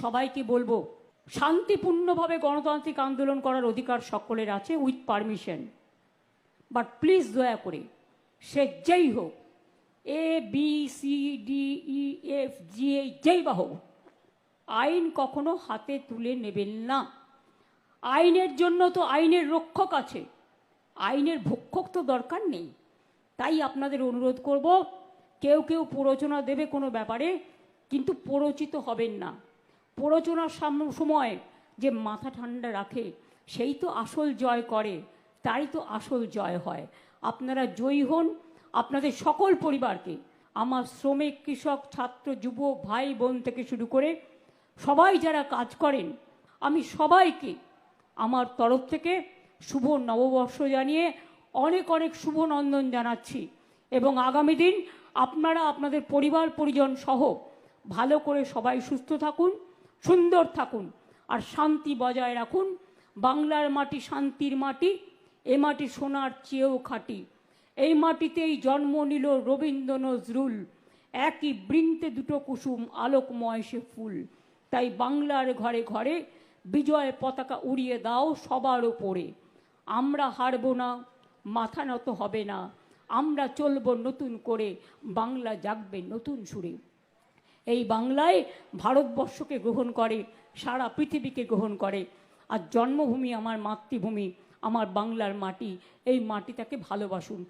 সবাইকে বলব, শান্তিপূর্ণভাবে গণতান্ত্রিক আন্দোলন করার অধিকার সকলের আছে, উইথ পারমিশন। বাট প্লিজ দয়া করে, সে যেই হোক A B C D E F G এই যেই বা হোক, আইন কখনো হাতে তুলে নেবেন না। আইনের জন্য তো আইনের রক্ষক আছে, আইনের ভক্ষক তো দরকার নেই। তাই আপনাদের অনুরোধ করব, কেউ কেউ প্ররোচনা দেবে কোনো ব্যাপারে, কিন্তু প্ররোচিত হবেন না। প্ররোচনার সাম- সময় যে মাথা ঠান্ডা রাখে, সেই তো আসল জয় করে তাই তো আসল জয় হয়। আপনারা জয়ী হন আপনাদের সকল পরিবারকে। আমার শ্রমিক, কৃষক, ছাত্র যুব ভাই, বোন থেকে শুরু করে সবাই যারা কাজ করেন, আমি সবাইকে আমার তরফ থেকে শুভ নববর্ষ জানিয়ে অনেক অনেক শুভ নন্দন জানাচ্ছি। এবং আগামী দিন আপনারা, আপনাদের পরিবার, পরিজন সহ ভালো করে সবাই সুস্থ থাকুন। সুন্দর থাকুন, আর শান্তি বজায় রাখুন। বাংলার মাটি শান্তির মাটি, এ মাটি সোনার চেয়েও খাঁটি। এই মাটিতেই জন্ম নিল রবীন্দ্র নজরুল। একই বৃন্তে দুটো কুসুম আলোকময় সে ফুল। তাই বাংলার ঘরে ঘরে বিজয় পতাকা উড়িয়ে দাও সবার ওপরে। আমরা হারবো না, মাথা নত হবে না। আমরা চলবো নতুন করে, বাংলা জাগবে নতুন সুরে। এই বাংলায় ভারতবর্ষকে গ্রহণ করে, সারা পৃথিবীকে গ্রহণ করে। আর জন্মভূমি আমার মাতৃভূমি, আমার বাংলার মাটি, এই মাটিটাকে ভালোবাসুন।